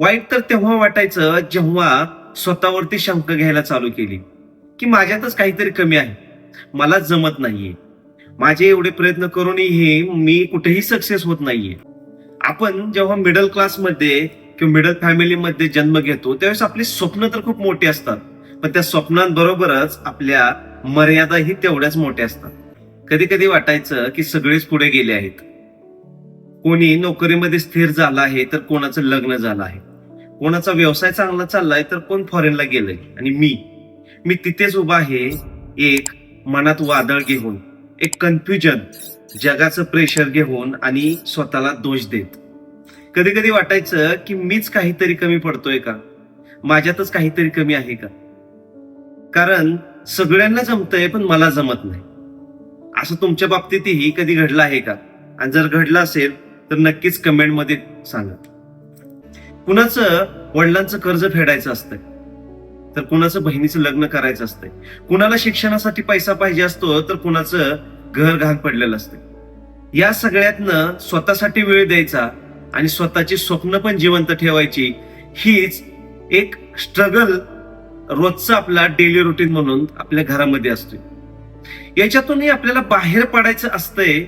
वाईट तर तेव्हा वाटायचं जेव्हा स्वतःवरती शंका घ्यायला चालू केली की माझ्यातच काहीतरी कमी आहे. मला जमत नाहीये. माझे एवढे प्रयत्न करूनही मी कुठेही सक्सेस होत नाहीये. आपण जेव्हा मिडल क्लासमध्ये किंवा मिडल फॅमिलीमध्ये जन्म घेतो त्यावेळेस आपली स्वप्न तर खूप मोठी असतात. पण त्या स्वप्नांबरोबरच आपल्या मर्यादाही तेवढ्याच मोठ्या असतात. कधी कधी वाटायचं की सगळेच पुढे गेले आहेत. कोणी नोकरीमध्ये स्थिर झाला आहे तर कोणाचं लग्न झालं आहे. कोणाचा व्यवसाय चांगला चाललाय तर कोण फॉरेनला गेलंय? आणि मी? मी तिथेच उभा आहे एक मनात वादळ घेऊन एक कन्फ्युजन जगाचं प्रेशर घेऊन आणि स्वतःला दोष देत. कधी कधी वाटायचं की मीच काहीतरी कमी पडतोय का? माझ्यातच काहीतरी कमी आहे का? कारण सगळ्यांना जमतंय पण मला जमत नाही. असं तुमच्या बाबतीतही कधी घडलं आहे का? आणि जर घडलं असेल तर नक्कीच कमेंटमध्ये सांगा. कुणाचं वडिलांचं कर्ज फेडायचं असतंय? तर कुणाचं बहिणीचं लग्न करायचं असतंय? कुणाला शिक्षणासाठी पैसा पाहिजे असतो तर कुणाचं घर घाण पडलेलं असतंय? या सगळ्यातनं स्वतःसाठी वेळ द्यायचा आणि स्वतःची स्वप्न पण जिवंत ठेवायची हीच एक स्ट्रगल रोजचा आपला डेली रुटीन म्हणून आपल्या घरामध्ये असतो याच्यातूनही आपल्याला बाहेर पडायचं असतंय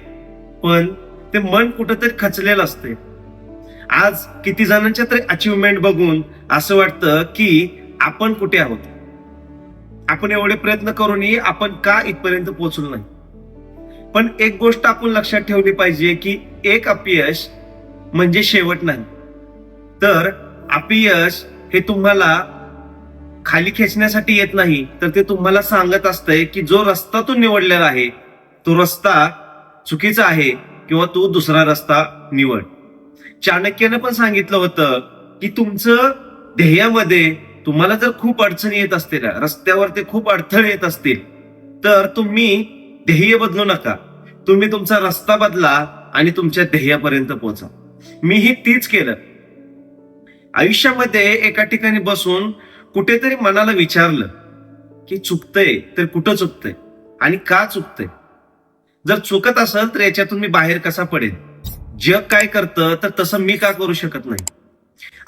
पण ते मन कुठंतरी खचलेलं असतंय. आज किती जणांच्या तरी अचिव्हमेंट बघून असं वाटतं की आपण कुठे आहोत? आपण एवढे प्रयत्न करूनही आपण का इथपर्यंत पोहोचलो नाही? पण एक गोष्ट आपण लक्षात ठेवली पाहिजे की एक अपयश म्हणजे शेवट नाही. तर अपयश हे तुम्हाला खाली खेचण्यासाठी येत नाही तर ते तुम्हाला सांगत असतंय की जो रस्ता तू निवडलेला आहे तो रस्ता चुकीचा आहे किंवा तू दुसरा रस्ता निवड. चाणक्यानं पण सांगितलं होतं की तुमचं ध्येयामध्ये तुम्हाला जर खूप अडचणी येत असतील रस्त्यावर ते खूप अडथळे येत असतील तर तुम्ही ध्येय बदलू नका. तुम्ही तुमचा रस्ता बदला आणि तुमच्या ध्येयापर्यंत पोहोचा. मीही तीच केलं. आयुष्यामध्ये एका ठिकाणी बसून कुठेतरी मनाला विचारलं की चुकतंय तर कुठं चुकतंय आणि का चुकतंय? जर चुकत असेल तर याच्यातून मी बाहेर कसा पडेल जग काय करतं तर तसं मी का करू शकत नाही?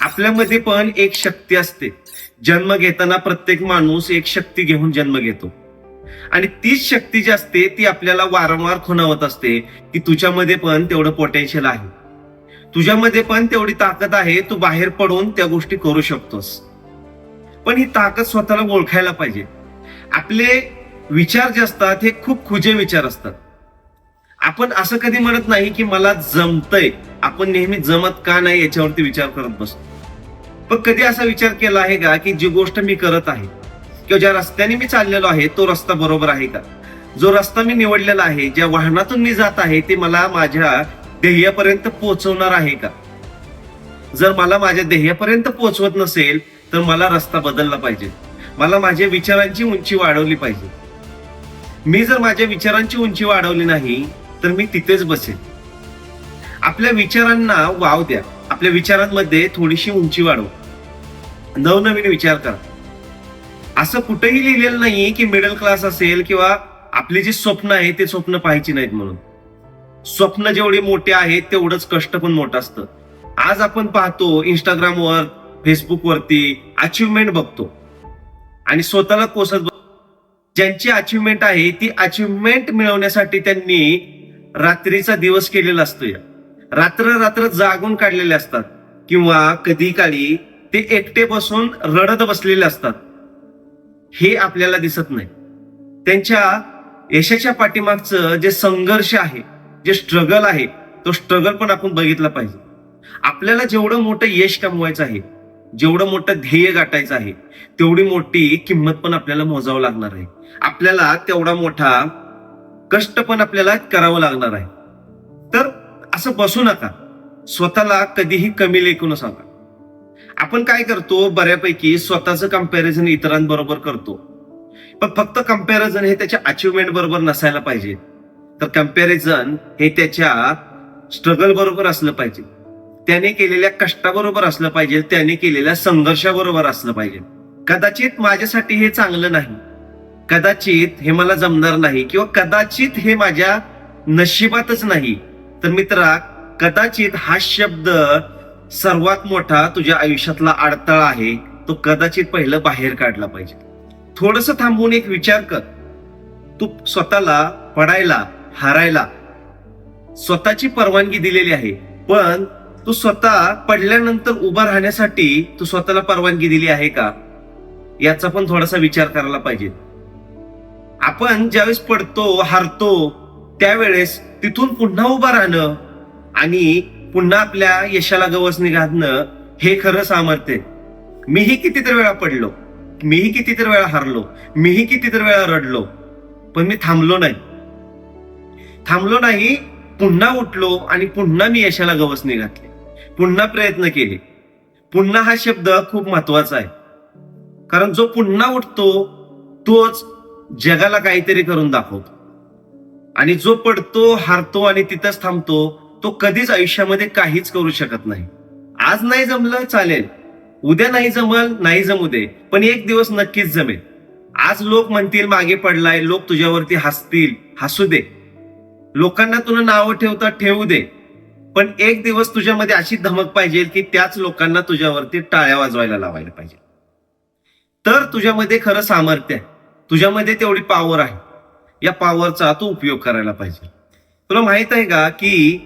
आपल्यामध्ये पण एक शक्ती असते. जन्म घेताना प्रत्येक माणूस एक शक्ती घेऊन जन्म घेतो. आणि तीच शक्ती जी असते ती आपल्याला वारंवार खुणावत असते की तुझ्यामध्ये पण तेवढं पोटेन्शियल आहे. तुझ्यामध्ये पण तेवढी ताकद आहे तू बाहेर पडून त्या गोष्टी करू शकतोस. पण ही ताकद स्वतःला ओळखायला पाहिजे. आपले विचार जे असतात हे खूप खुजे विचार असतात. आपण असं कधी म्हणत नाही की मला जमतय. आपण नेहमी जमत का नाही याच्यावरती विचार करत बसतो. पण कधी असा विचार केला आहे का की जी गोष्ट मी करत आहे किंवा ज्या रस्त्याने मी चाललेलो आहे तो रस्ता बरोबर आहे का? जो रस्ता मी निवडलेला आहे ज्या वाहनातून मी जात आहे ते मला माझ्या ध्येयापर्यंत पोहोचवणार आहे का? जर मला माझ्या ध्येयापर्यंत पोहोचवत नसेल तर मला रस्ता बदलला पाहिजे. मला माझ्या विचारांची उंची वाढवली पाहिजे. मी जर माझ्या विचारांची उंची वाढवली नाही तर मी तिथेच बसेन. आपल्या विचारांना वाव द्या. आपल्या विचारांमध्ये थोडीशी उंची वाढव. नवनवीन विचार करा. असं कुठेही लिहिलेलं नाही की मिडल क्लास असेल किंवा आपली जी स्वप्न आहे ते स्वप्न पाहायची नाहीत म्हणून. स्वप्न जेवढे मोठे आहेत तेवढंच कष्ट पण मोठं असतं. आज आपण पाहतो इंस्टाग्रामवर फेसबुकवरती अचिव्हमेंट बघतो. आणि स्वतःला कोसत बघ- ज्यांची अचिव्हमेंट आहे ती अचिव्हमेंट मिळवण्यासाठी त्यांनी रात्रीचा दिवस केलेला असतो या. रात्र रात्र जागून काढलेले असतात. किंवा कधी काळी ते एकटे बसून रडत बसलेले असतात. हे आपल्याला दिसत नाही. त्यांच्या यशाच्या पाठीमागचं जे संघर्ष आहे जे स्ट्रगल आहे तो स्ट्रगल पण आपण बघितला पाहिजे. आपल्याला जेवढं मोठं यश कमवायचं आहे जेवढं मोठं ध्येय गाठायचं आहे तेवढी मोठी किंमत पण आपल्याला मोजावं लागणार आहे. आपल्याला तेवढा मोठा कष्ट पण आपल्याला करावं लागणार आहे. तर असं बसू नका. स्वतःला कधीही कमी लेखू न आपण काय करतो? बऱ्यापैकी स्वतःचं कंपॅरिझन इतरांबरोबर करतो. पण फक्त कंपॅरिझन हे त्याच्या अचिव्हमेंट बरोबर नसायला पाहिजे. तर कंपॅरिझन हे त्याच्या स्ट्रगल बरोबर असलं पाहिजे. त्याने केलेल्या कष्टाबरोबर असलं पाहिजे. त्याने केलेल्या संघर्षाबरोबर असलं पाहिजे. कदाचित माझ्यासाठी हे चांगलं नाही. कदाचित हे मला जमणार नाही किंवा कदाचित हे माझ्या नशिबातच नाही. तर मित्रा कदाचित हा शब्द सर्वात मोठा तुझ्या आयुष्यातला अडथळा आहे. तो कदाचित पहिलं बाहेर काढला पाहिजे. थोडस थांबून एक विचार कर. तू स्वतःला पडायला हारायला स्वतःची परवानगी दिलेली आहे. पण तू स्वतः पडल्यानंतर उभा राहण्यासाठी तू स्वतःला परवानगी दिली आहे का? याचा पण थोडासा विचार करायला पाहिजे. आपण ज्यावेळेस पडतो हारतो त्यावेळेस तिथून पुन्हा उभं राहणं आणि पुन्हा आपल्या यशाला गवसणी घालणं हे खरं सामर्थ्य मीही कितीतरी वेळा पडलो मीही कितीतरी वेळा हारलो मीही कितीतरी वेळा रडलो पण मी थांबलो नाही. थांबलो नाही पुन्हा उठलो आणि पुन्हा मी यशाला गवसणी घातली पुन्हा प्रयत्न केले. पुन्हा हा शब्द खूप महत्त्वाचा आहे. कारण जो पुन्हा उठतो तोच जगाला काहीतरी करून दाखवतो आणि जो पडतो हारतो आणि तिथंच थांबतो तो कधीच आयुष्यामध्ये काहीच करू शकत नाही. आज नाही जमलं चालेल. उद्या नाही जमल नाही जमू दे. पण एक दिवस नक्कीच जमेल. आज लोक म्हणतील मागे पडलाय. लोक तुझ्यावरती हसतील. हसू दे. लोकांना तुला नावं ठेवता ठेवू दे. पण एक दिवस तुझ्यामध्ये अशी धमक पाहिजे की त्याच लोकांना तुझ्यावरती टाळ्या वाजवायला लावायला पाहिजे. तर तुझ्यामध्ये खरं सामर्थ्य आहे. तुझ्यामध्ये तेवढी पॉवर आहे. या पॉवरचा तू उपयोग करायला पाहिजे. तुला माहीत आहे का की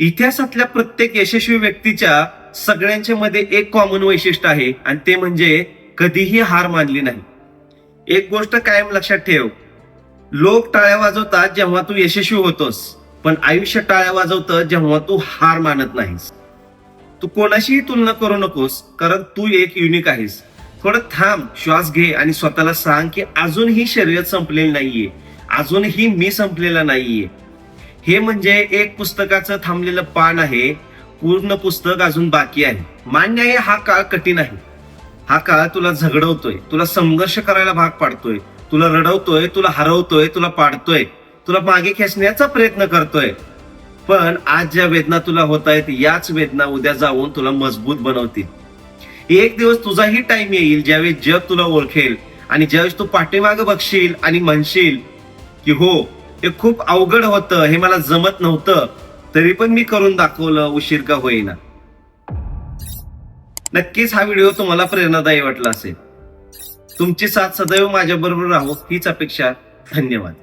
इतिहासातल्या प्रत्येक यशस्वी व्यक्तीच्या सगळ्यांच्या मध्ये एक कॉमन वैशिष्ट्य आहे आणि ते म्हणजे कधीही हार मानली नाही. एक गोष्ट कायम लक्षात ठेव. लोक टाळ्या वाजवतात जेव्हा तू यशस्वी होतोस पण आयुष्य टाळ्या वाजवतं जेव्हा तू हार मानत नाहीस. तू कोणाशीही तुलना करू नकोस कारण तू एक युनिक आहेस. थोडं थांब श्वास घे आणि स्वतःला सांग की अजूनही शर्यत संपलेली नाहीये. अजूनही मी संपलेला नाहीये. हे म्हणजे एक पुस्तकाचं थांबलेलं पान आहे. पूर्ण पुस्तक अजून बाकी आहे. मान्य आहे हा काळ कठीण आहे. हा काळ तुला झगडवतोय. तुला संघर्ष करायला भाग पाडतोय. तुला रडवतोय तुला हरवतोय तुला पाडतोय. तुला मागे खेचण्याचा प्रयत्न करतोय. पण आज ज्या वेदना तुला होत आहेत याच वेदना उद्या जाऊन तुला मजबूत बनवतील. एक दिवस तुझाही टाइम येईल ज्यावेळेस जग तुला ओळखेल आणि ज्यावेळेस तू पाठीमागे बघशील आणि म्हणशील की हो हे खूप अवघड होतं हे मला जमत नव्हतं तरी पण मी करून दाखवलं उशीर का होईना. नक्कीच हा व्हिडिओ तुम्हाला प्रेरणादायी वाटला असेल. तुमची साथ सदैव माझ्याबरोबर राहो हीच अपेक्षा. धन्यवाद.